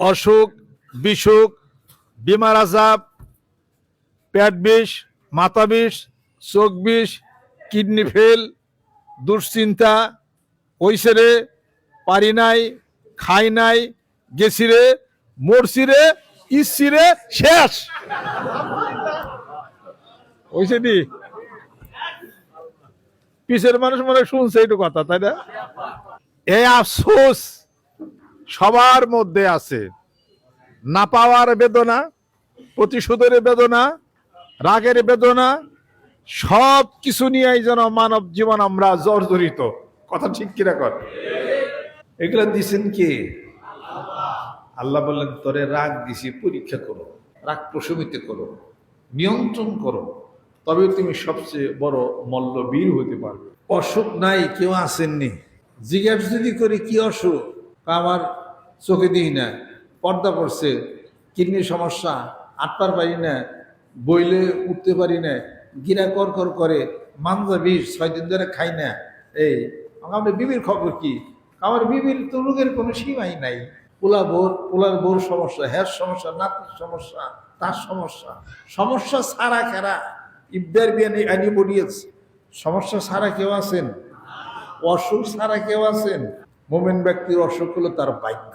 অসুখ, বিসুখ, বিমার আজাব, পেট বিষ, মাথা বিষ, চোখ বিষ, কিডনি ফেল, দুশ্চিন্তা হইছে রে, পারি নাই, খাই নাই, গেছি রে, মরছি রে শেষ। হইছে দি পিছের মানুষ মনে শুনছে একটু কথা, তাই না? এই আফসোস! সবার মধ্যে আছে। না পাওয়ার বেদনা, প্রতিশোধের বেদনা, রাগের বেদনা, সব কিছু নিয়েই যেন মানব জীবন আমরা জর্জরিত। কথা ঠিক কিনা কর? এগুলো দিছেন কে? আল্লাহ বললেন, তোরে রাগ দিছি, পরীক্ষা করো, রাগ প্রশমিত করো, নিয়ন্ত্রণ করো তবে তুমি সবচেয়ে বড় মল্লবীর হতে পারবে। অসুখ নাই, কেউ আসেননি। জিজ্ঞাসা যদি করে, কি অসুখ? আমার চোখে দিই না, পর্দা পড়ছে, কিডনির সমস্যা আটবার পারি না, বইলে উঠতে পারি না, গিরা কর কর করে, মানজা বিষ, ছয় দিন ধরে খাই না। এই আমার বিবির খবর কি? আমার বিবির তো রোগের কোনো সীমাই নাই। পোলা বোর পোলার বোর সমস্যা, হ্যার সমস্যা, নাতির সমস্যা, তার সমস্যা। সমস্যা ছাড়া খেরা। ইবদার বিয়ানি অ্যানিমোডিয়াস সমস্যা ছাড়া কেউ আছেন? অসুখ ছাড়া কেউ আছেন? মোমেন ব্যক্তির অসুখ হলো তার ভাগ্য।